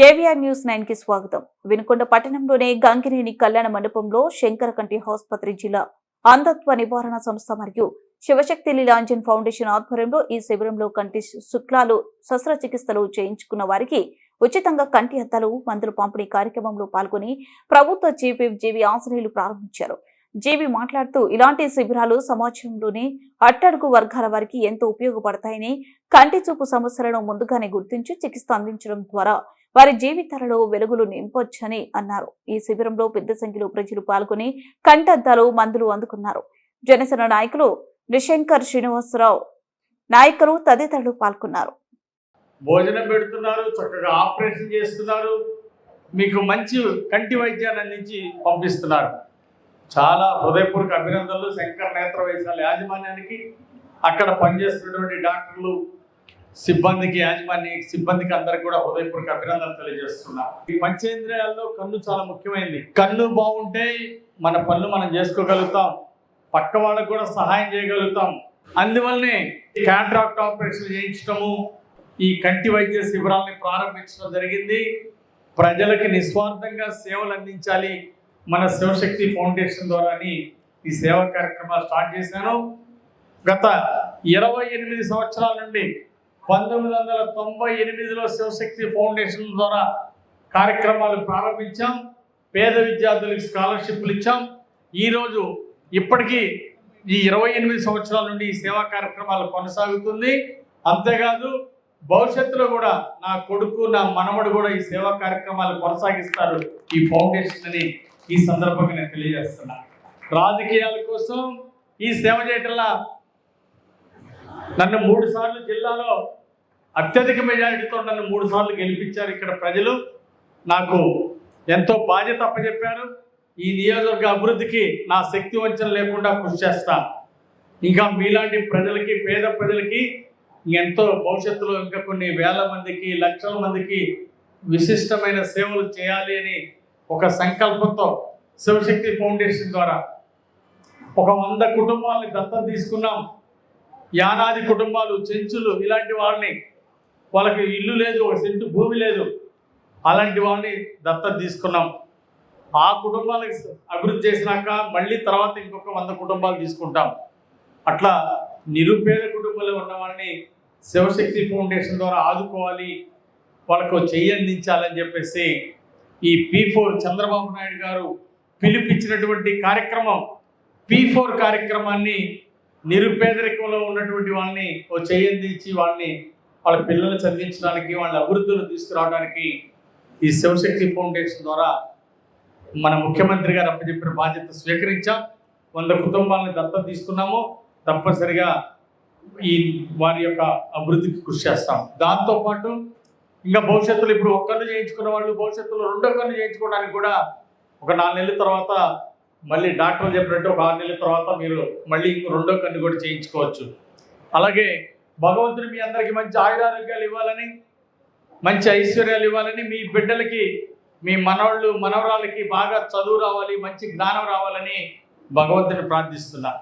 KVR news నైన్కి స్వాగతం. వినుకొండ పట్టణంలోని గంగినేని కళ్యాణ మండపంలో శంకరకంటి ఆసుపత్రి జిల్లా అంధత్వ నివారణ సంస్థ మరియు శివశక్తి లీలాంజన్ ఫౌండేషన్ ఆధ్వర్యంలో ఈ శిబిరంలో కంటి శుక్లాలు శస్త్రచికిత్సలు చేయించుకున్న వారికి ఉచితంగా కంటి అద్దాలు మందులు పంపిణీ కార్యక్రమంలో పాల్గొని ప్రభుత్వ చీఫ్ జీవి ఆంజనేయులు ప్రారంభించారు. జీవి మాట్లాడుతూ ఇలాంటి శిబిరాలు సమాజంలోని అట్టడుగు వర్గాల వారికి ఎంతో ఉపయోగపడతాయని కంటి చూపు సమస్యలను ముందుగానే గుర్తించి చికిత్స అందించడం ద్వారా వారి జీవితాలలో వెలుగులు నింపొచ్చని అన్నారు. ఈ శిబిరంలో పెద్ద సంఖ్యలో ప్రజలు పాల్గొని కంటద్దాలు మందులు అందుకున్నారు. జనసేన నాయకులు నిశంకర్ శ్రీనివాసరావు నాయకులు తదితరులు పాల్గొన్నారు. భోజనం పెడుతున్నారు చక్కగా ఆపరేషన్ చేస్తున్నారు మీకు మంచి కంటి వైద్యాన్ని అందించి పంపిస్తున్నారు. చాలా హృదయపూర్వక అభినందనలు శంకర్ నేత్ర వైద్యాల యాజమాన్యానికి అక్కడ పనిచేస్తున్నటువంటి డాక్టర్లు సిబ్బందికి యాజమాన్య సిబ్బందికి అందరికి కూడా హృదయపూర్వక అభినందనలు తెలియజేస్తున్నారు ఈ పంచేంద్రియాల్లో కన్ను చాలా ముఖ్యమైనది కన్ను బాగుంటే మన పనులు మనం చేసుకోగలుగుతాం. పక్క వాళ్ళకు కూడా సహాయం చేయగలుగుతాం. అందువల్లనే క్యాట్రాక్ట్ ఆపరేషన్ చేయించడము ఈ కంటి వైద్య శిబిరాల్ని ప్రారంభించడం జరిగింది. ప్రజలకి నిస్వార్థంగా సేవలు అందించాలి. మన శివశక్తి ఫౌండేషన్ ద్వారాని ఈ సేవా కార్యక్రమాలు స్టార్ట్ చేశాను. గత ఇరవై ఎనిమిది సంవత్సరాల నుండి పంతొమ్మిది వందల తొంభై ఎనిమిదిలో శివశక్తి ఫౌండేషన్ ద్వారా కార్యక్రమాలు ప్రారంభించాం. పేద విద్యార్థులకు స్కాలర్షిప్లు ఇచ్చాం. ఈరోజు ఇప్పటికీ ఈ ఇరవై ఎనిమిది సంవత్సరాల నుండి ఈ సేవా కార్యక్రమాలు కొనసాగుతుంది. అంతేకాదు భవిష్యత్తులో కూడా నా కొడుకు నా మనవడు కూడా ఈ సేవా కార్యక్రమాలు కొనసాగిస్తారు. ఈ ఫౌండేషన్ అని ఈ సందర్భంగా నేను తెలియజేస్తున్నా. రాజకీయాల కోసం ఈ సేవ చేయటంలా నన్ను మూడు సార్లు జిల్లాలో అత్యధిక మెజారిటీతో నన్ను మూడు సార్లు గెలిపించారు ఇక్కడ ప్రజలు. నాకు ఎంతో బాధ్యత అప్పచెప్పారు ఈ నియోజకవర్గ అభివృద్ధికి నా శక్తి వంచన లేకుండా కృషి చేస్తా. ఇంకా మీలాంటి ప్రజలకి పేద ప్రజలకి ఎంతో భవిష్యత్తులో ఇంకా కొన్ని వేల మందికి లక్షల మందికి విశిష్టమైన సేవలు చేయాలి అని ఒక సంకల్పంతో శివశక్తి ఫౌండేషన్ ద్వారా ఒక వంద కుటుంబాలని దత్తత తీసుకున్నాం. యానాది కుటుంబాలు చెంచులు ఇలాంటి వారిని వాళ్ళకి ఇల్లు లేదు ఒక సెంటు భూమి లేదు. అలాంటి వారిని దత్తత తీసుకున్నాం. ఆ కుటుంబాలకి అభివృద్ధి చేసినాక మళ్ళీ తర్వాత ఇంకొక వంద కుటుంబాలు తీసుకుంటాం. అట్లా నిరుపేద కుటుంబంలో ఉన్న వాళ్ళని శివశక్తి ఫౌండేషన్ ద్వారా ఆదుకోవాలి వాళ్ళకు చెయ్యి అందించాలని చెప్పేసి ఈ పీ ఫోర్ చంద్రబాబు నాయుడు గారు పిలిపించినటువంటి కార్యక్రమం పీ ఫోర్ కార్యక్రమాన్ని నిరుపేదరికంలో ఉన్నటువంటి వాళ్ళని ఓ చెయ్యి అందించి వాళ్ళని వాళ్ళ పిల్లలు చదివించడానికి వాళ్ళ అభివృద్ధులు తీసుకురావడానికి ఈ శివశక్తి ఫౌండేషన్ ద్వారా మన ముఖ్యమంత్రి గారు అప్పచెప్పిన బాధ్యత స్వీకరించాం. వంద కుటుంబాలను దత్తత తీసుకున్నాము. తప్పనిసరిగా ఈ వారి యొక్క అభివృద్ధికి కృషి చేస్తాం. దాంతోపాటు ఇంకా భవిష్యత్తులో ఇప్పుడు ఒక్కరిని చేయించుకున్న వాళ్ళు భవిష్యత్తులో రెండో కన్ను చేయించుకోవడానికి కూడా ఒక నాలుగు నెలల తర్వాత మళ్ళీ డాక్టర్ చెప్పినట్టు ఒక ఆరు నెలల తర్వాత మీరు మళ్ళీ ఇంకో రెండో కన్ను కూడా చేయించుకోవచ్చు. అలాగే భగవంతుడు మీ అందరికీ మంచి ఆయురారోగ్యాలు ఇవ్వాలని మంచి ఐశ్వర్యాలు ఇవ్వాలని మీ బిడ్డలకి మీ మనవాళ్ళు మనవరాలకి బాగా చదువు రావాలి మంచి జ్ఞానం రావాలని భగవంతుని ప్రార్థిస్తున్నా.